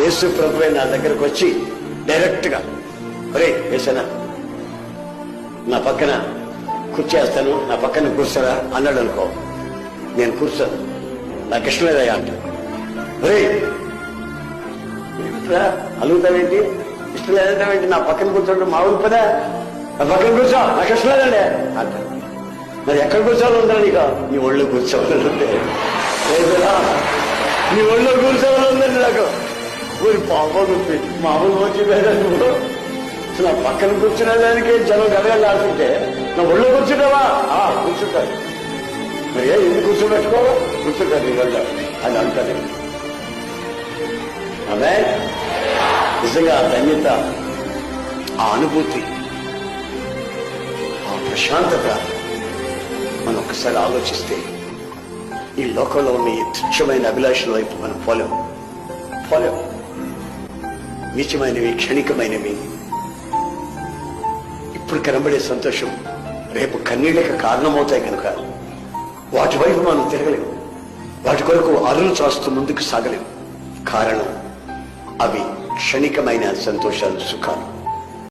యేసు ప్రభు నా దగ్గరకు వచ్చి డైరెక్ట్గా ఒరే వేసనా నా పక్కన కూర్చేస్తాను నా పక్కన కూర్చోరా అన్నాడు అనుకో నేను కూర్చోను నాకు ఇష్టం లేదయ్యా అంట ఒరే ఇట్లా అలుగుతావేంటి? ఇష్టం లేదంటావేంటి? నా పక్కన కూర్చోండి మా ఊరు పదా? నా పక్కన కూర్చో నాకు ఇష్టం లేదండి అంట మరి ఎక్కడ కూర్చోవాలి నీకు? నీ ఒళ్ళు కూర్చోవాలంటే నీ ఒళ్ళు కూర్చోవాలి ఉందండి నాకు. ఊరి పాపం మామూలు వచ్చి లేదా నువ్వు. నా పక్కన కూర్చునే దానికి జనం గడగలు ఆడుతుంటే నా ఒళ్ళు కూర్చుంటావా? ఆ కూర్చుంటారు మరి ఏ ఎందుకు కూర్చోబెట్టుకోవా కూర్చుంటారు నీ వల్ల. అని అంటారు అదే నిజంగా ఆ ధన్యత ఆ అనుభూతి ఆ ప్రశాంతత మనం ఒకసారి ఆలోచిస్తే ఈ లోకంలో ఉన్న ఈ తుచ్చమైన అభిలాషల వైపు మనం పోలేం. పోలేం. నీచమైనవి క్షణికమైనవి. ఇప్పుడు కనబడే సంతోషం రేపు కన్నీళ్ళకి కారణమవుతాయి కనుక వాటి వైపు మనం తిరగలేము వాటి కొరకు అరులు చాస్తూ ముందుకు సాగలేము కారణం అవి క్షణికమైన సంతోషాలు సుఖాలు.